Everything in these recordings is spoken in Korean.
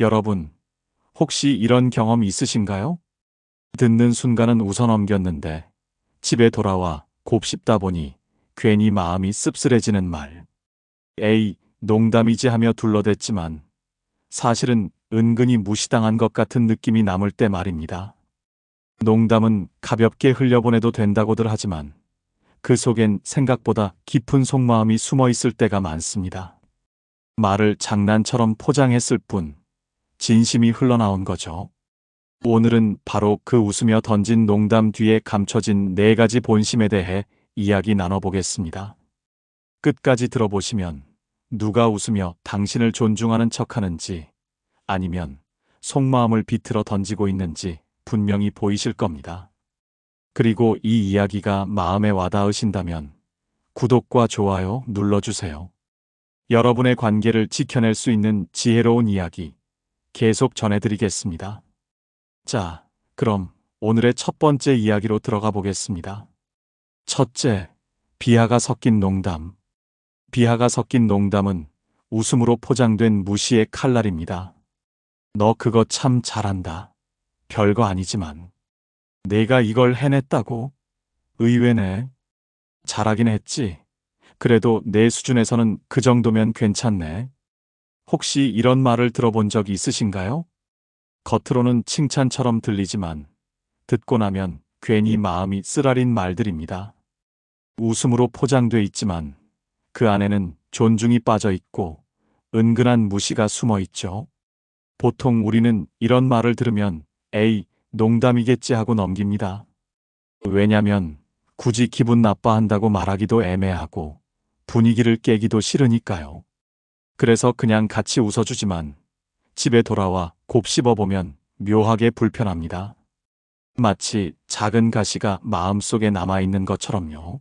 여러분, 혹시 이런 경험 있으신가요? 듣는 순간은 웃어 넘겼는데 집에 돌아와 곱씹다 보니 괜히 마음이 씁쓸해지는 말. 에이, 농담이지 하며 둘러댔지만 사실은 은근히 무시당한 것 같은 느낌이 남을 때 말입니다. 농담은 가볍게 흘려보내도 된다고들 하지만 그 속엔 생각보다 깊은 속마음이 숨어 있을 때가 많습니다. 말을 장난처럼 포장했을 뿐 진심이 흘러나온 거죠. 오늘은 바로 그 웃으며 던진 농담 뒤에 감춰진 네 가지 본심에 대해 이야기 나눠보겠습니다. 끝까지 들어보시면 누가 웃으며 당신을 존중하는 척 하는지 아니면 속마음을 비틀어 던지고 있는지 분명히 보이실 겁니다. 그리고 이 이야기가 마음에 와닿으신다면 구독과 좋아요 눌러주세요. 여러분의 관계를 지켜낼 수 있는 지혜로운 이야기 계속 전해드리겠습니다. 자, 그럼 오늘의 첫 번째 이야기로 들어가 보겠습니다. 첫째, 비하가 섞인 농담. 비하가 섞인 농담은 웃음으로 포장된 무시의 칼날입니다. 너 그거 참 잘한다. 별거 아니지만. 내가 이걸 해냈다고? 의외네. 잘하긴 했지. 그래도 내 수준에서는 그 정도면 괜찮네. 혹시 이런 말을 들어본 적 있으신가요? 겉으로는 칭찬처럼 들리지만 듣고 나면 괜히 마음이 쓰라린 말들입니다. 웃음으로 포장돼 있지만 그 안에는 존중이 빠져 있고 은근한 무시가 숨어 있죠. 보통 우리는 이런 말을 들으면 에이, 농담이겠지 하고 넘깁니다. 왜냐면 굳이 기분 나빠한다고 말하기도 애매하고 분위기를 깨기도 싫으니까요. 그래서 그냥 같이 웃어주지만 집에 돌아와 곱씹어보면 묘하게 불편합니다. 마치 작은 가시가 마음속에 남아있는 것처럼요.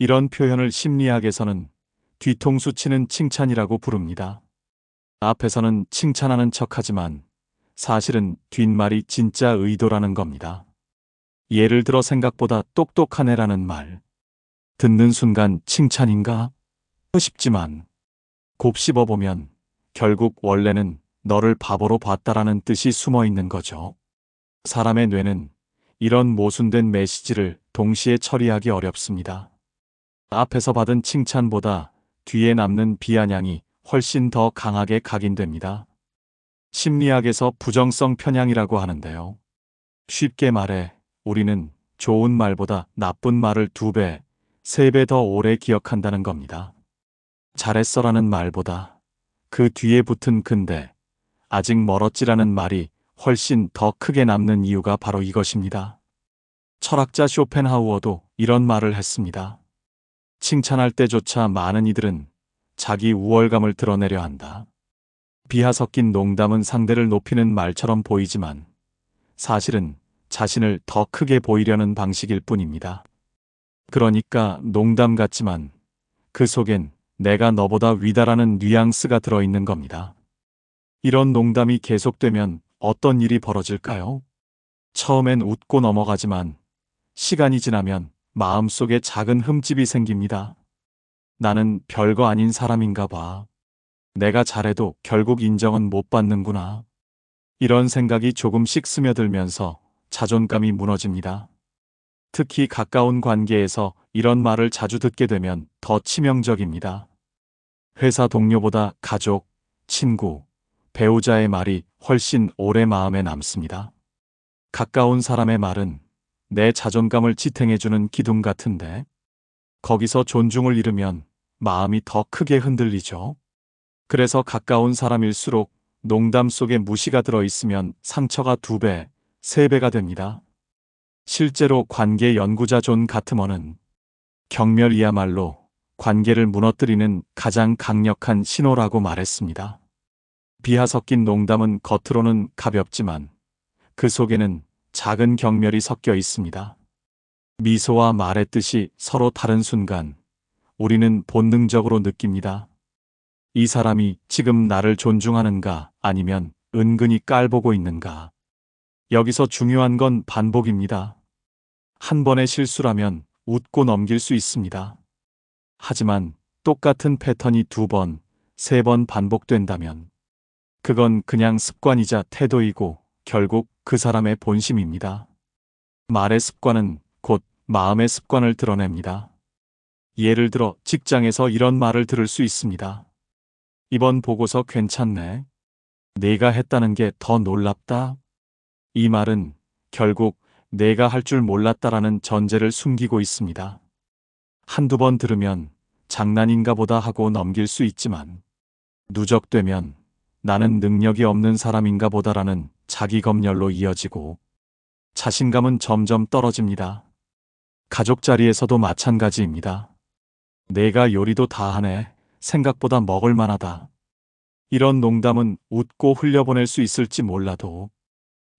이런 표현을 심리학에서는 뒤통수 치는 칭찬이라고 부릅니다. 앞에서는 칭찬하는 척하지만 사실은 뒷말이 진짜 의도라는 겁니다. 예를 들어 생각보다 똑똑한 애라는 말. 듣는 순간 칭찬인가? 싶지만 곱씹어 보면 결국 원래는 너를 바보로 봤다라는 뜻이 숨어 있는 거죠. 사람의 뇌는 이런 모순된 메시지를 동시에 처리하기 어렵습니다. 앞에서 받은 칭찬보다 뒤에 남는 비아냥이 훨씬 더 강하게 각인됩니다. 심리학에서 부정성 편향이라고 하는데요. 쉽게 말해 우리는 좋은 말보다 나쁜 말을 두 배, 세 배 더 오래 기억한다는 겁니다. 잘했어라는 말보다 그 뒤에 붙은 근데 아직 멀었지라는 말이 훨씬 더 크게 남는 이유가 바로 이것입니다. 철학자 쇼펜하우어도 이런 말을 했습니다. 칭찬할 때조차 많은 이들은 자기 우월감을 드러내려 한다. 비하 섞인 농담은 상대를 높이는 말처럼 보이지만 사실은 자신을 더 크게 보이려는 방식일 뿐입니다. 그러니까 농담 같지만 그 속엔 내가 너보다 위다라는 뉘앙스가 들어있는 겁니다. 이런 농담이 계속되면 어떤 일이 벌어질까요? 처음엔 웃고 넘어가지만 시간이 지나면 마음속에 작은 흠집이 생깁니다. 나는 별거 아닌 사람인가 봐. 내가 잘해도 결국 인정은 못 받는구나. 이런 생각이 조금씩 스며들면서 자존감이 무너집니다. 특히 가까운 관계에서 이런 말을 자주 듣게 되면 더 치명적입니다. 회사 동료보다 가족, 친구, 배우자의 말이 훨씬 오래 마음에 남습니다. 가까운 사람의 말은 내 자존감을 지탱해주는 기둥 같은데 거기서 존중을 잃으면 마음이 더 크게 흔들리죠. 그래서 가까운 사람일수록 농담 속에 무시가 들어있으면 상처가 두 배, 세 배가 됩니다. 실제로 관계 연구자 존 가트머는 경멸이야말로 관계를 무너뜨리는 가장 강력한 신호라고 말했습니다. 비하 섞인 농담은 겉으로는 가볍지만 그 속에는 작은 경멸이 섞여 있습니다. 미소와 말의 뜻이 서로 다른 순간 우리는 본능적으로 느낍니다. 이 사람이 지금 나를 존중하는가 아니면 은근히 깔보고 있는가. 여기서 중요한 건 반복입니다. 한 번의 실수라면 웃고 넘길 수 있습니다. 하지만 똑같은 패턴이 두 번, 세 번 반복된다면 그건 그냥 습관이자 태도이고 결국 그 사람의 본심입니다. 말의 습관은 곧 마음의 습관을 드러냅니다. 예를 들어 직장에서 이런 말을 들을 수 있습니다. 이번 보고서 괜찮네. 내가 했다는 게 더 놀랍다. 이 말은 결국 내가 할 줄 몰랐다라는 전제를 숨기고 있습니다. 한두 번 들으면 장난인가 보다 하고 넘길 수 있지만 누적되면 나는 능력이 없는 사람인가 보다라는 자기 검열로 이어지고 자신감은 점점 떨어집니다. 가족 자리에서도 마찬가지입니다. 내가 요리도 다 하네. 생각보다 먹을 만하다. 이런 농담은 웃고 흘려보낼 수 있을지 몰라도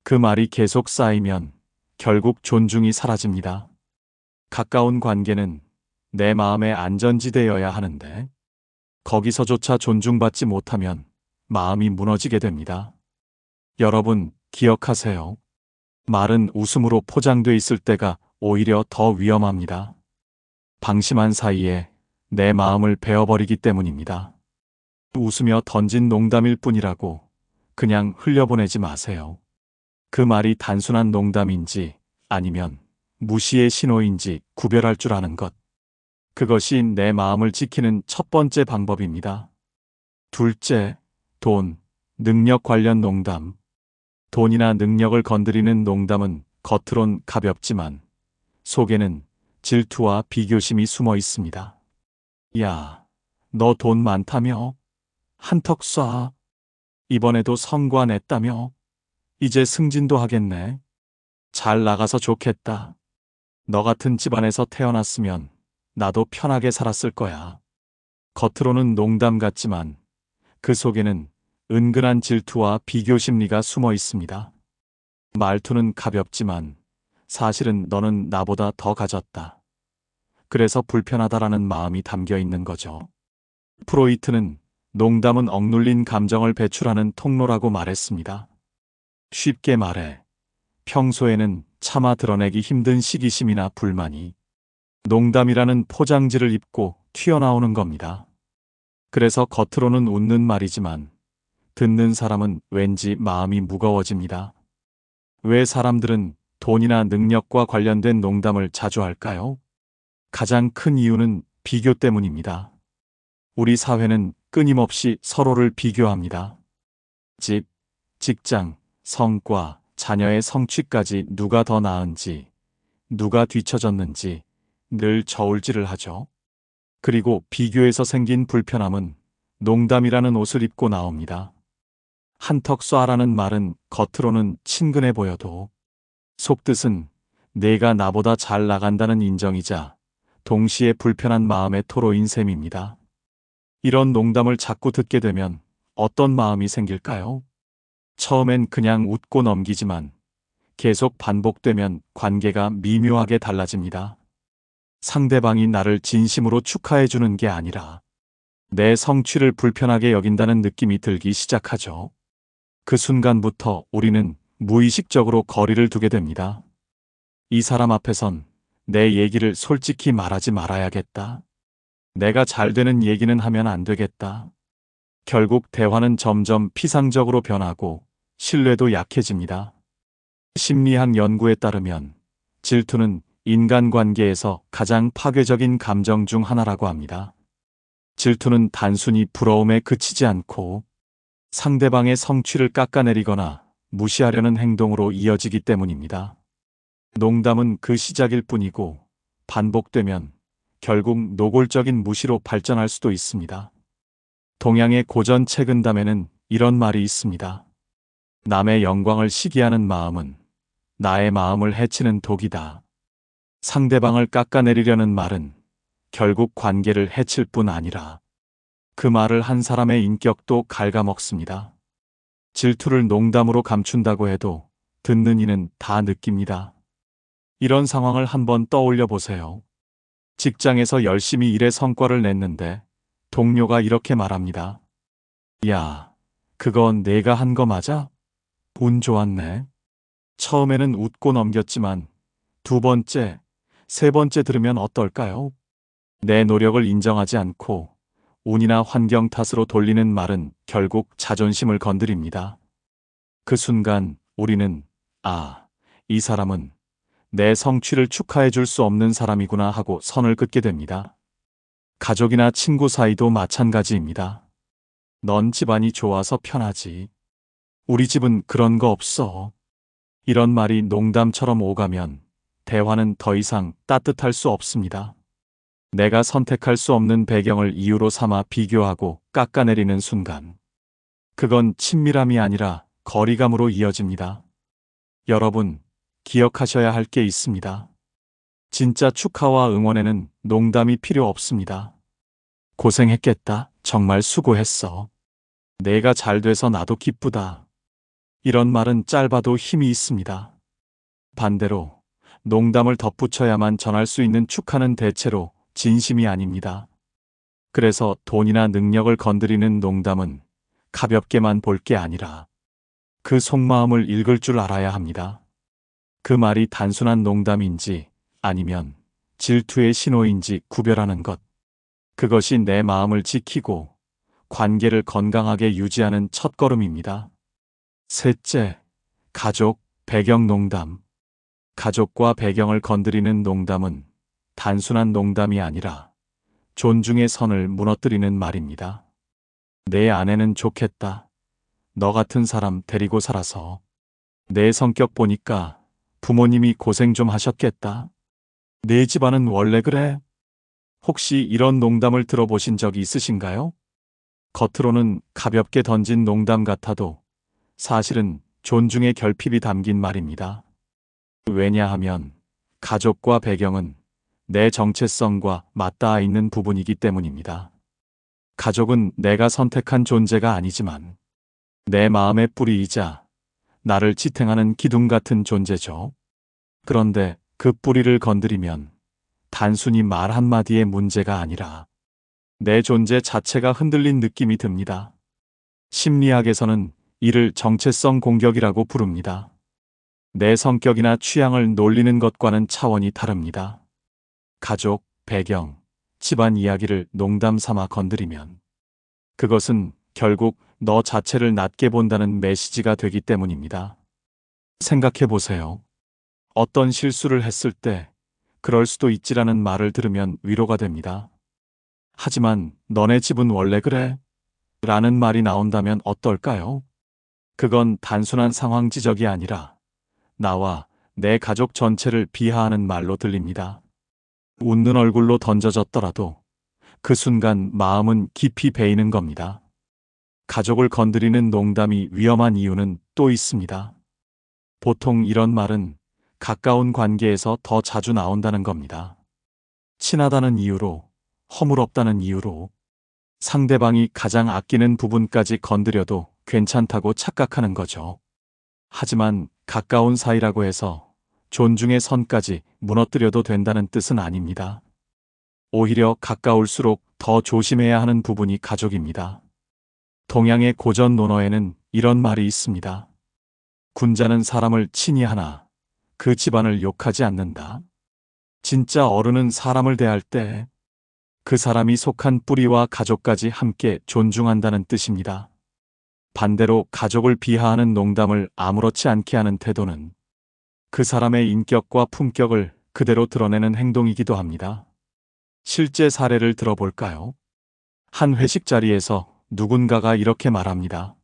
그 말이 계속 쌓이면 결국 존중이 사라집니다. 가까운 관계는 내 마음의 안전지대여야 하는데 거기서조차 존중받지 못하면 마음이 무너지게 됩니다. 여러분 기억하세요. 말은 웃음으로 포장돼 있을 때가 오히려 더 위험합니다. 방심한 사이에 내 마음을 베어버리기 때문입니다. 웃으며 던진 농담일 뿐이라고 그냥 흘려보내지 마세요. 그 말이 단순한 농담인지 아니면 무시의 신호인지 구별할 줄 아는 것. 그것이 내 마음을 지키는 첫 번째 방법입니다. 둘째, 돈, 능력 관련 농담. 돈이나 능력을 건드리는 농담은 겉으론 가볍지만 속에는 질투와 비교심이 숨어 있습니다. 야, 너 돈 많다며? 한턱 쏴. 이번에도 성과 냈다며? 이제 승진도 하겠네. 잘 나가서 좋겠다. 너 같은 집안에서 태어났으면 나도 편하게 살았을 거야. 겉으로는 농담 같지만 그 속에는 은근한 질투와 비교 심리가 숨어 있습니다. 말투는 가볍지만 사실은 너는 나보다 더 가졌다. 그래서 불편하다라는 마음이 담겨 있는 거죠. 프로이트는 농담은 억눌린 감정을 배출하는 통로라고 말했습니다. 쉽게 말해, 평소에는 차마 드러내기 힘든 시기심이나 불만이 농담이라는 포장지를 입고 튀어나오는 겁니다. 그래서 겉으로는 웃는 말이지만 듣는 사람은 왠지 마음이 무거워집니다. 왜 사람들은 돈이나 능력과 관련된 농담을 자주 할까요? 가장 큰 이유는 비교 때문입니다. 우리 사회는 끊임없이 서로를 비교합니다. 집, 직장, 성과, 자녀의 성취까지 누가 더 나은지, 누가 뒤처졌는지 늘 저울질을 하죠. 그리고 비교에서 생긴 불편함은 농담이라는 옷을 입고 나옵니다. 한턱 쏴라는 말은 겉으로는 친근해 보여도 속뜻은 내가 나보다 잘 나간다는 인정이자 동시에 불편한 마음의 토로인 셈입니다. 이런 농담을 자꾸 듣게 되면 어떤 마음이 생길까요? 처음엔 그냥 웃고 넘기지만 계속 반복되면 관계가 미묘하게 달라집니다. 상대방이 나를 진심으로 축하해 주는 게 아니라 내 성취를 불편하게 여긴다는 느낌이 들기 시작하죠. 그 순간부터 우리는 무의식적으로 거리를 두게 됩니다. 이 사람 앞에선 내 얘기를 솔직히 말하지 말아야겠다. 내가 잘 되는 얘기는 하면 안 되겠다. 결국 대화는 점점 피상적으로 변하고 신뢰도 약해집니다. 심리학 연구에 따르면 질투는 인간관계에서 가장 파괴적인 감정 중 하나라고 합니다. 질투는 단순히 부러움에 그치지 않고 상대방의 성취를 깎아내리거나 무시하려는 행동으로 이어지기 때문입니다. 농담은 그 시작일 뿐이고 반복되면 결국 노골적인 무시로 발전할 수도 있습니다. 동양의 고전 책은담에는 이런 말이 있습니다. 남의 영광을 시기하는 마음은 나의 마음을 해치는 독이다. 상대방을 깎아내리려는 말은 결국 관계를 해칠 뿐 아니라 그 말을 한 사람의 인격도 갉아먹습니다. 질투를 농담으로 감춘다고 해도 듣는 이는 다 느낍니다. 이런 상황을 한번 떠올려 보세요. 직장에서 열심히 일해 성과를 냈는데 동료가 이렇게 말합니다. 야, 그건 내가 한 거 맞아? 운 좋았네. 처음에는 웃고 넘겼지만 두 번째, 세 번째 들으면 어떨까요? 내 노력을 인정하지 않고 운이나 환경 탓으로 돌리는 말은 결국 자존심을 건드립니다. 그 순간 우리는 아, 이 사람은 내 성취를 축하해 줄 수 없는 사람이구나 하고 선을 긋게 됩니다. 가족이나 친구 사이도 마찬가지입니다. 넌 집안이 좋아서 편하지. 우리 집은 그런 거 없어. 이런 말이 농담처럼 오가면 대화는 더 이상 따뜻할 수 없습니다. 내가 선택할 수 없는 배경을 이유로 삼아 비교하고 깎아내리는 순간. 그건 친밀함이 아니라 거리감으로 이어집니다. 여러분, 기억하셔야 할 게 있습니다. 진짜 축하와 응원에는 농담이 필요 없습니다. 고생했겠다. 정말 수고했어. 내가 잘 돼서 나도 기쁘다. 이런 말은 짧아도 힘이 있습니다. 반대로 농담을 덧붙여야만 전할 수 있는 축하는 대체로 진심이 아닙니다. 그래서 돈이나 능력을 건드리는 농담은 가볍게만 볼 게 아니라 그 속마음을 읽을 줄 알아야 합니다. 그 말이 단순한 농담인지 아니면 질투의 신호인지 구별하는 것. 그것이 내 마음을 지키고 관계를 건강하게 유지하는 첫걸음입니다. 셋째, 가족, 배경 농담. 가족과 배경을 건드리는 농담은 단순한 농담이 아니라 존중의 선을 무너뜨리는 말입니다. 내 아내는 좋겠다. 너 같은 사람 데리고 살아서. 내 성격 보니까 부모님이 고생 좀 하셨겠다. 내 집안은 원래 그래. 혹시 이런 농담을 들어보신 적이 있으신가요? 겉으로는 가볍게 던진 농담 같아도 사실은 존중의 결핍이 담긴 말입니다. 왜냐하면 가족과 배경은 내 정체성과 맞닿아 있는 부분이기 때문입니다. 가족은 내가 선택한 존재가 아니지만 내 마음의 뿌리이자 나를 지탱하는 기둥 같은 존재죠. 그런데 그 뿌리를 건드리면 단순히 말 한마디의 문제가 아니라 내 존재 자체가 흔들린 느낌이 듭니다. 심리학에서는 이를 정체성 공격이라고 부릅니다. 내 성격이나 취향을 놀리는 것과는 차원이 다릅니다. 가족, 배경, 집안 이야기를 농담 삼아 건드리면 그것은 결국 너 자체를 낮게 본다는 메시지가 되기 때문입니다. 생각해 보세요. 어떤 실수를 했을 때 그럴 수도 있지라는 말을 들으면 위로가 됩니다. 하지만 너네 집은 원래 그래? 라는 말이 나온다면 어떨까요? 그건 단순한 상황 지적이 아니라 나와 내 가족 전체를 비하하는 말로 들립니다. 웃는 얼굴로 던져졌더라도 그 순간 마음은 깊이 베이는 겁니다. 가족을 건드리는 농담이 위험한 이유는 또 있습니다. 보통 이런 말은 가까운 관계에서 더 자주 나온다는 겁니다. 친하다는 이유로, 허물없다는 이유로, 상대방이 가장 아끼는 부분까지 건드려도 괜찮다고 착각하는 거죠. 하지만 가까운 사이라고 해서 존중의 선까지 무너뜨려도 된다는 뜻은 아닙니다. 오히려 가까울수록 더 조심해야 하는 부분이 가족입니다. 동양의 고전 논어에는 이런 말이 있습니다. 군자는 사람을 친히 하나 그 집안을 욕하지 않는다. 진짜 어른은 사람을 대할 때 그 사람이 속한 뿌리와 가족까지 함께 존중한다는 뜻입니다. 반대로 가족을 비하하는 농담을 아무렇지 않게 하는 태도는 그 사람의 인격과 품격을 그대로 드러내는 행동이기도 합니다. 실제 사례를 들어볼까요? 한 회식 자리에서 누군가가 이렇게 말합니다.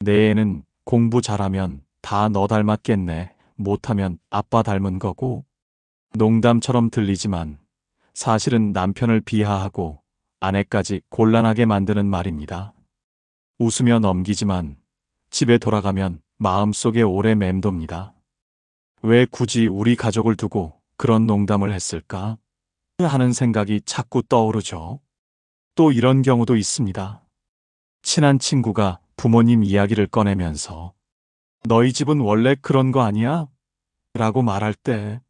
내 애는 공부 잘하면 다 너 닮았겠네. 못하면 아빠 닮은 거고. 농담처럼 들리지만 사실은 남편을 비하하고 아내까지 곤란하게 만드는 말입니다. 웃으며 넘기지만 집에 돌아가면 마음속에 오래 맴돕니다. 왜 굳이 우리 가족을 두고 그런 농담을 했을까? 하는 생각이 자꾸 떠오르죠. 또 이런 경우도 있습니다. 친한 친구가 부모님 이야기를 꺼내면서 너희 집은 원래 그런 거 아니야? 라고 말할 때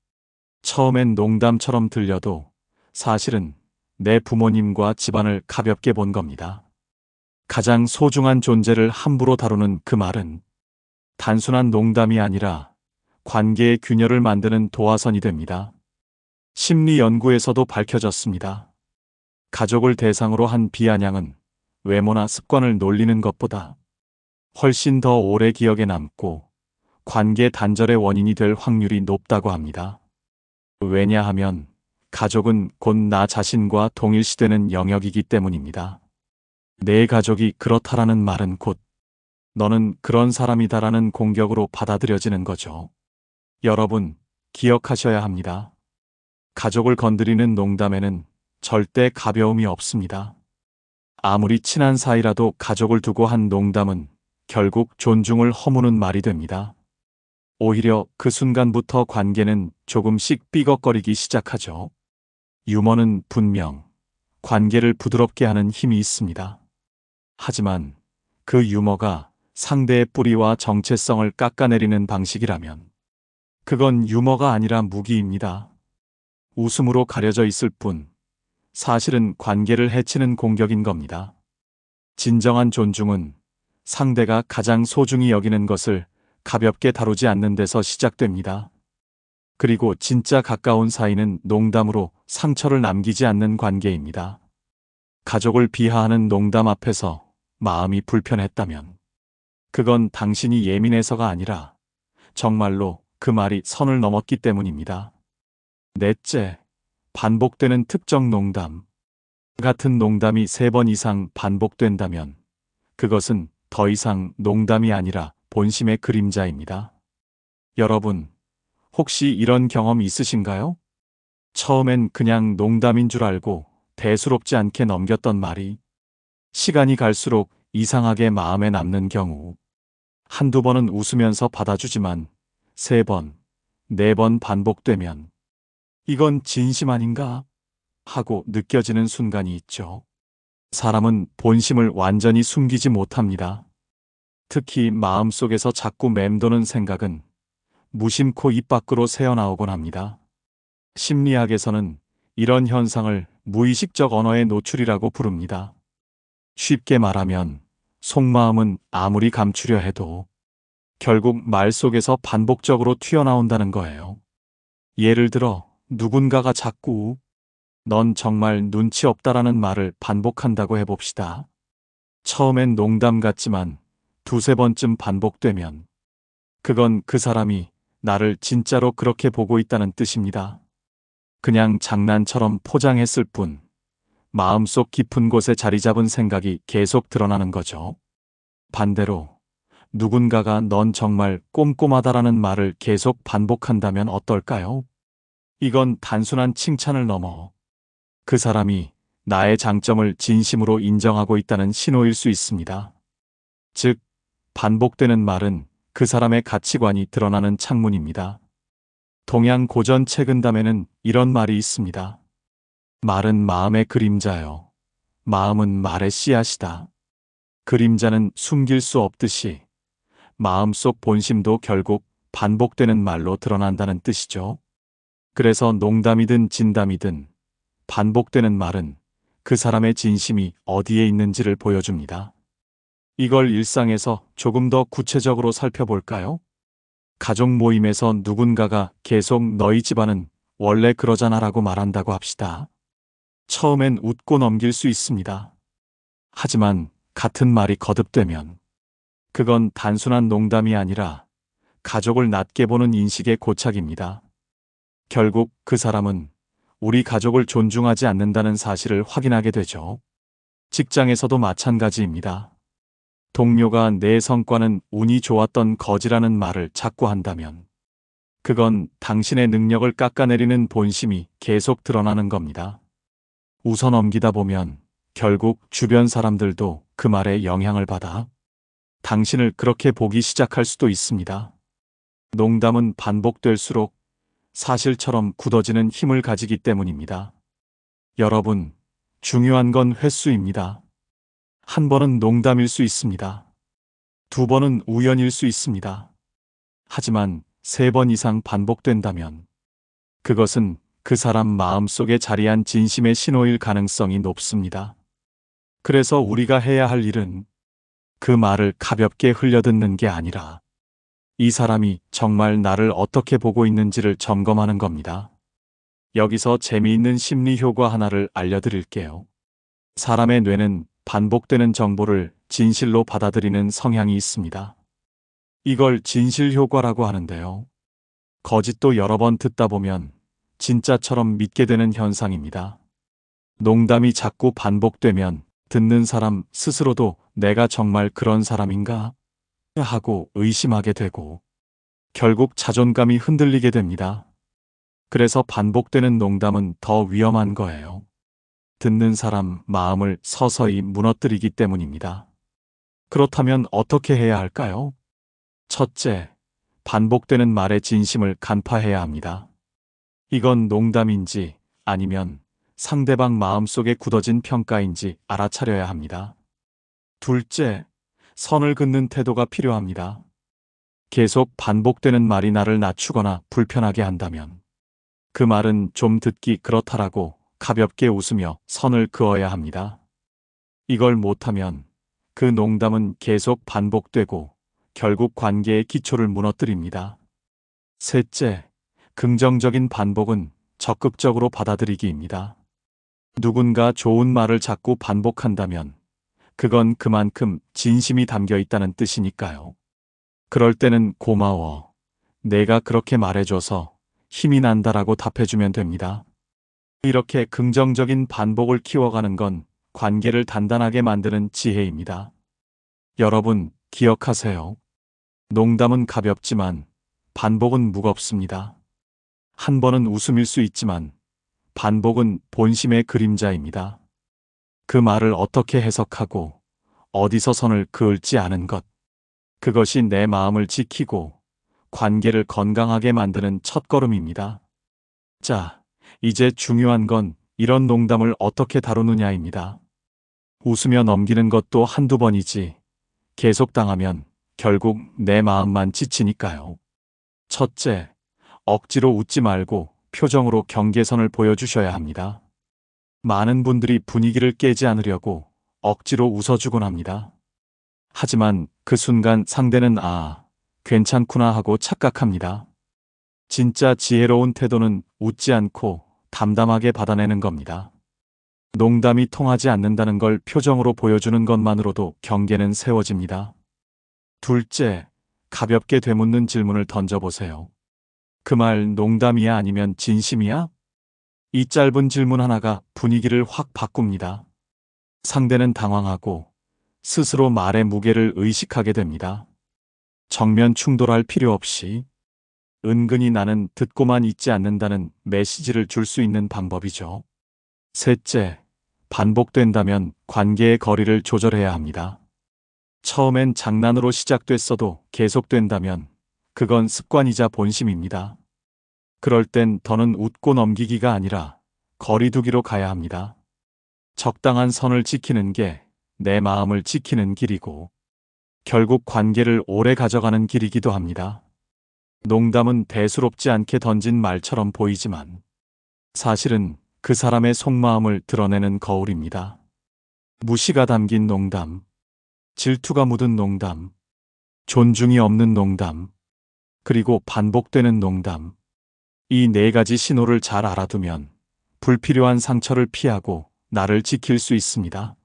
처음엔 농담처럼 들려도 사실은 내 부모님과 집안을 가볍게 본 겁니다. 가장 소중한 존재를 함부로 다루는 그 말은 단순한 농담이 아니라 관계의 균열을 만드는 도화선이 됩니다. 심리 연구에서도 밝혀졌습니다. 가족을 대상으로 한 비아냥은 외모나 습관을 놀리는 것보다 훨씬 더 오래 기억에 남고 관계 단절의 원인이 될 확률이 높다고 합니다. 왜냐하면 가족은 곧 나 자신과 동일시되는 영역이기 때문입니다. 내 가족이 그렇다라는 말은 곧 너는 그런 사람이다라는 공격으로 받아들여지는 거죠. 여러분, 기억하셔야 합니다. 가족을 건드리는 농담에는 절대 가벼움이 없습니다. 아무리 친한 사이라도 가족을 두고 한 농담은 결국 존중을 허무는 말이 됩니다. 오히려 그 순간부터 관계는 조금씩 삐걱거리기 시작하죠. 유머는 분명 관계를 부드럽게 하는 힘이 있습니다. 하지만 그 유머가 상대의 뿌리와 정체성을 깎아내리는 방식이라면 그건 유머가 아니라 무기입니다. 웃음으로 가려져 있을 뿐 사실은 관계를 해치는 공격인 겁니다. 진정한 존중은 상대가 가장 소중히 여기는 것을 가볍게 다루지 않는 데서 시작됩니다. 그리고 진짜 가까운 사이는 농담으로 상처를 남기지 않는 관계입니다. 가족을 비하하는 농담 앞에서 마음이 불편했다면 그건 당신이 예민해서가 아니라 정말로 그 말이 선을 넘었기 때문입니다. 넷째, 반복되는 특정 농담. 같은 농담이 세 번 이상 반복된다면 그것은 더 이상 농담이 아니라 본심의 그림자입니다. 여러분, 혹시 이런 경험 있으신가요? 처음엔 그냥 농담인 줄 알고 대수롭지 않게 넘겼던 말이 시간이 갈수록 이상하게 마음에 남는 경우 한두 번은 웃으면서 받아주지만 세 번, 네 번 반복되면 이건 진심 아닌가? 하고 느껴지는 순간이 있죠. 사람은 본심을 완전히 숨기지 못합니다. 특히 마음속에서 자꾸 맴도는 생각은 무심코 입 밖으로 새어나오곤 합니다. 심리학에서는 이런 현상을 무의식적 언어의 노출이라고 부릅니다. 쉽게 말하면 속마음은 아무리 감추려 해도 결국 말 속에서 반복적으로 튀어나온다는 거예요. 예를 들어 누군가가 자꾸 넌 정말 눈치 없다라는 말을 반복한다고 해봅시다. 처음엔 농담 같지만 두세 번쯤 반복되면 그건 그 사람이 나를 진짜로 그렇게 보고 있다는 뜻입니다. 그냥 장난처럼 포장했을 뿐 마음속 깊은 곳에 자리 잡은 생각이 계속 드러나는 거죠. 반대로 누군가가 넌 정말 꼼꼼하다라는 말을 계속 반복한다면 어떨까요? 이건 단순한 칭찬을 넘어 그 사람이 나의 장점을 진심으로 인정하고 있다는 신호일 수 있습니다. 즉, 반복되는 말은 그 사람의 가치관이 드러나는 창문입니다. 동양 고전 책은담에는 이런 말이 있습니다. 말은 마음의 그림자요. 마음은 말의 씨앗이다. 그림자는 숨길 수 없듯이 마음속 본심도 결국 반복되는 말로 드러난다는 뜻이죠. 그래서 농담이든 진담이든 반복되는 말은 그 사람의 진심이 어디에 있는지를 보여줍니다. 이걸 일상에서 조금 더 구체적으로 살펴볼까요? 가족 모임에서 누군가가 계속 너희 집안은 원래 그러잖아라고 말한다고 합시다. 처음엔 웃고 넘길 수 있습니다. 하지만 같은 말이 거듭되면 그건 단순한 농담이 아니라 가족을 낮게 보는 인식의 고착입니다. 결국 그 사람은 우리 가족을 존중하지 않는다는 사실을 확인하게 되죠. 직장에서도 마찬가지입니다. 동료가 내 성과는 운이 좋았던 거지라는 말을 자꾸 한다면 그건 당신의 능력을 깎아내리는 본심이 계속 드러나는 겁니다. 웃어 넘기다 보면 결국 주변 사람들도 그 말에 영향을 받아 당신을 그렇게 보기 시작할 수도 있습니다. 농담은 반복될수록 사실처럼 굳어지는 힘을 가지기 때문입니다. 여러분, 중요한 건 횟수입니다. 한 번은 농담일 수 있습니다. 두 번은 우연일 수 있습니다. 하지만 세 번 이상 반복된다면 그것은 그 사람 마음 속에 자리한 진심의 신호일 가능성이 높습니다. 그래서 우리가 해야 할 일은 그 말을 가볍게 흘려듣는 게 아니라 이 사람이 정말 나를 어떻게 보고 있는지를 점검하는 겁니다. 여기서 재미있는 심리 효과 하나를 알려드릴게요. 사람의 뇌는 반복되는 정보를 진실로 받아들이는 성향이 있습니다. 이걸 진실 효과라고 하는데요. 거짓도 여러 번 듣다 보면 진짜처럼 믿게 되는 현상입니다. 농담이 자꾸 반복되면 듣는 사람 스스로도 내가 정말 그런 사람인가? 하고 의심하게 되고 결국 자존감이 흔들리게 됩니다. 그래서 반복되는 농담은 더 위험한 거예요. 듣는 사람 마음을 서서히 무너뜨리기 때문입니다. 그렇다면 어떻게 해야 할까요? 첫째, 반복되는 말의 진심을 간파해야 합니다. 이건 농담인지 아니면 상대방 마음속에 굳어진 평가인지 알아차려야 합니다. 둘째, 선을 긋는 태도가 필요합니다. 계속 반복되는 말이 나를 낮추거나 불편하게 한다면 그 말은 좀 듣기 그렇다라고 가볍게 웃으며 선을 그어야 합니다. 이걸 못하면 그 농담은 계속 반복되고 결국 관계의 기초를 무너뜨립니다. 셋째, 긍정적인 반복은 적극적으로 받아들이기입니다. 누군가 좋은 말을 자꾸 반복한다면 그건 그만큼 진심이 담겨 있다는 뜻이니까요. 그럴 때는 고마워. 내가 그렇게 말해줘서 힘이 난다라고 답해주면 됩니다. 이렇게 긍정적인 반복을 키워가는 건 관계를 단단하게 만드는 지혜입니다. 여러분, 기억하세요. 농담은 가볍지만 반복은 무겁습니다. 한 번은 웃음일 수 있지만 반복은 본심의 그림자입니다. 그 말을 어떻게 해석하고 어디서 선을 그을지 아는 것. 그것이 내 마음을 지키고 관계를 건강하게 만드는 첫걸음입니다. 자, 이제 중요한 건 이런 농담을 어떻게 다루느냐입니다. 웃으며 넘기는 것도 한두 번이지 계속 당하면 결국 내 마음만 지치니까요. 첫째, 억지로 웃지 말고 표정으로 경계선을 보여주셔야 합니다. 많은 분들이 분위기를 깨지 않으려고 억지로 웃어주곤 합니다. 하지만 그 순간 상대는 아, 괜찮구나 하고 착각합니다. 진짜 지혜로운 태도는 웃지 않고 담담하게 받아내는 겁니다. 농담이 통하지 않는다는 걸 표정으로 보여주는 것만으로도 경계는 세워집니다. 둘째, 가볍게 되묻는 질문을 던져보세요. 그 말 농담이야 아니면 진심이야? 이 짧은 질문 하나가 분위기를 확 바꿉니다. 상대는 당황하고 스스로 말의 무게를 의식하게 됩니다. 정면 충돌할 필요 없이 은근히 나는 듣고만 있지 않는다는 메시지를 줄 수 있는 방법이죠. 셋째, 반복된다면 관계의 거리를 조절해야 합니다. 처음엔 장난으로 시작됐어도 계속된다면 그건 습관이자 본심입니다. 그럴 땐 더는 웃고 넘기기가 아니라 거리두기로 가야 합니다. 적당한 선을 지키는 게 내 마음을 지키는 길이고 결국 관계를 오래 가져가는 길이기도 합니다. 농담은 대수롭지 않게 던진 말처럼 보이지만 사실은 그 사람의 속마음을 드러내는 거울입니다. 무시가 담긴 농담, 질투가 묻은 농담, 존중이 없는 농담, 그리고 반복되는 농담. 이 네 가지 신호를 잘 알아두면 불필요한 상처를 피하고 나를 지킬 수 있습니다.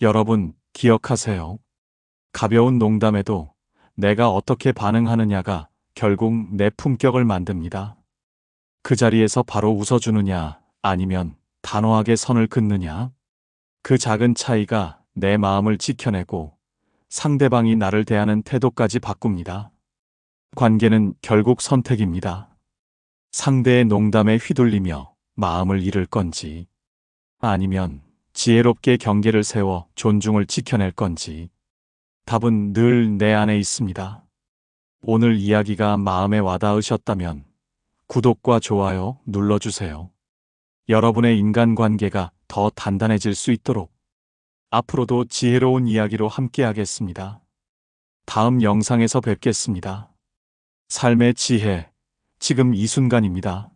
여러분, 기억하세요. 가벼운 농담에도 내가 어떻게 반응하느냐가 결국 내 품격을 만듭니다. 그 자리에서 바로 웃어주느냐, 아니면 단호하게 선을 긋느냐. 그 작은 차이가 내 마음을 지켜내고 상대방이 나를 대하는 태도까지 바꿉니다. 관계는 결국 선택입니다. 상대의 농담에 휘둘리며 마음을 잃을 건지, 아니면 지혜롭게 경계를 세워 존중을 지켜낼 건지, 답은 늘 내 안에 있습니다. 오늘 이야기가 마음에 와닿으셨다면 구독과 좋아요 눌러주세요. 여러분의 인간관계가 더 단단해질 수 있도록 앞으로도 지혜로운 이야기로 함께하겠습니다. 다음 영상에서 뵙겠습니다. 삶의 지혜, 지금 이 순간입니다.